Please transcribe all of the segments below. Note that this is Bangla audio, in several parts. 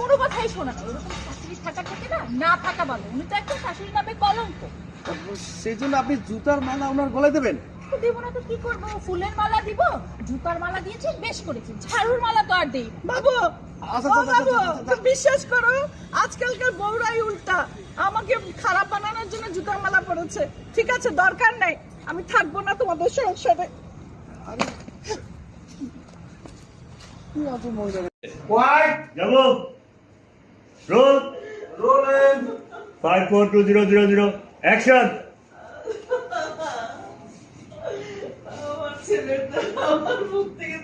কোনো কথাই শোনা না। ওরকম শাশুড়ি থাকা থেকে না না থাকা ভালো। উনি তো একটা শাশুড়ি নামে কলঙ্ক। সেই জন্য আপনি জুতার মালা ওনার গলায় দেবেন? দেবো না তো কি করব? ফুলের মালা দিব জুতার মালা দিয়েছি বেশ করেছি ঝাড়ুর মালা তো আর দেই বাবু! আচ্ছা, আচ্ছা, বাবু! আচ্ছা, বিশ্বাস করো আজকালকার বউরাই উল্টা। আমাকে খারাপ বানানোর জন্য জুতার মালা পড়েছে ঠিক আছে দরকার নাই। আমি থাকব না তোমাদের সংসারে। কি অত আমার মুখ থেকে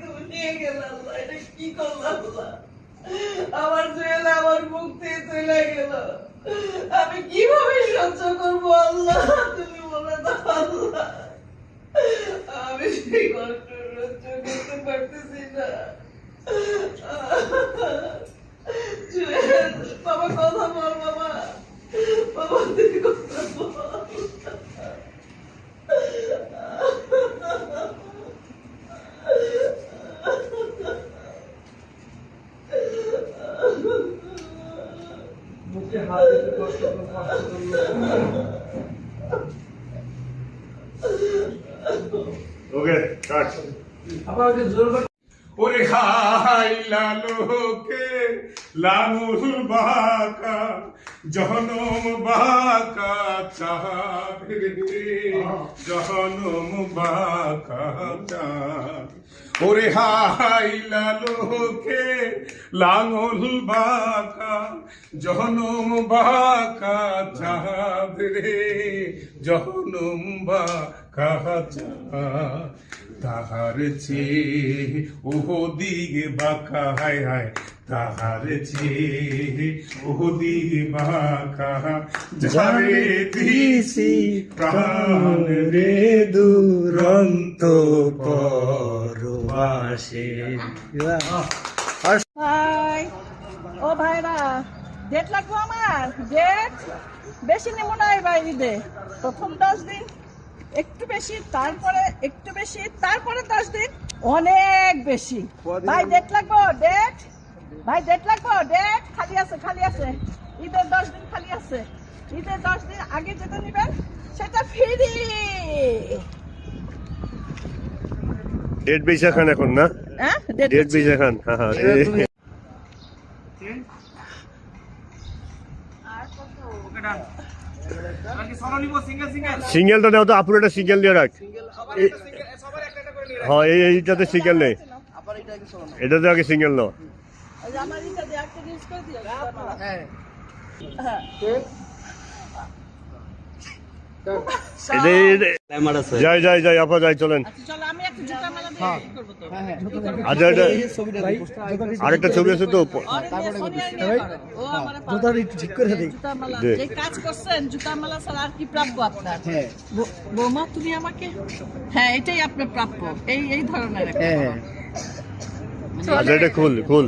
আমার মুখ থেকে চলে গেল আমি কীভাবে সহ্য করব আল্লাহ? তুমি বলে দাও আল্লাহ। আমি সেই কষ্ট সহ্য করতে পারতেছি না বাবা কথা বল বাবা বাবা তুই কথা বল মুখে হাতে কষ্ট ওকে কাট আবার জোর ওরে হাই লালোকে লালুল বাকা, জহনম বাকা রে জহনম বাকা চাঁদ। ওরে হাই লালোকে লাঙল বাকা, জহনম বাকা চাঁদ রে জহনম বাকা চাঁদ। তাহার চেয়ে, ওহো দিকে বাঁকা, হায় হায়। তাহার চেয়ে, ওহো দিকে বাঁকা। যারে দিছি প্রাণ রে দুরন্ত পরবাসে। ভাই, ও ভাইরা ডেট লাগবো আমার? ডেট? বেশি নেব না এবার ঈদে। প্রথম দশ দিন একটু বেশি তারপরে একটু বেশি তারপরে দশ দিন অনেক বেশি। ভাই ডেট লাগবো? ডেট ভাই ডেট লাগবো? ডেট খালি আছে খালি আছে। ঈদের দশ দিন খালি আছে। ঈদের দশ দিন আগে যেটা নেবেন সেটা ফ্রি ডেট বেচা খান এখন না? হ্যাঁ ডেট ডেট বেচা। খান হ্যাঁ হ্যাঁ সিঙ্গেলটা দাও তো আপুর একটা সিঙ্গেল দিয়ে রাখ। এই- হ্যাঁ এই এইটাতে সিঙ্গেল নেই। এটাতে আগে সিঙ্গেল নাও। দিও হ্যাঁ হ্যাঁ যাই যাই যাই আপা যাই চলেন। আচ্ছা তো হ্যাঁ। হ্যাঁ। আচ্ছা এটা এই ছবিটা পোস্টার আরেকটা ছবি আছে তো। তারপরে ও আমার জুতাটা একটু ঠিক করে দিই জুতা মালা দে। যে কাজ করছেন জুতা মালা ছাড়া আর কি প্রাপ্য আপনার? হ্যাঁ। বৌমা তুমি আমাকে? হ্যাঁ এটাই আপনার প্রাপ্য। এই এই ধরনের হ্যাঁ হ্যাঁ। আচ্ছা এটা খুল খুল।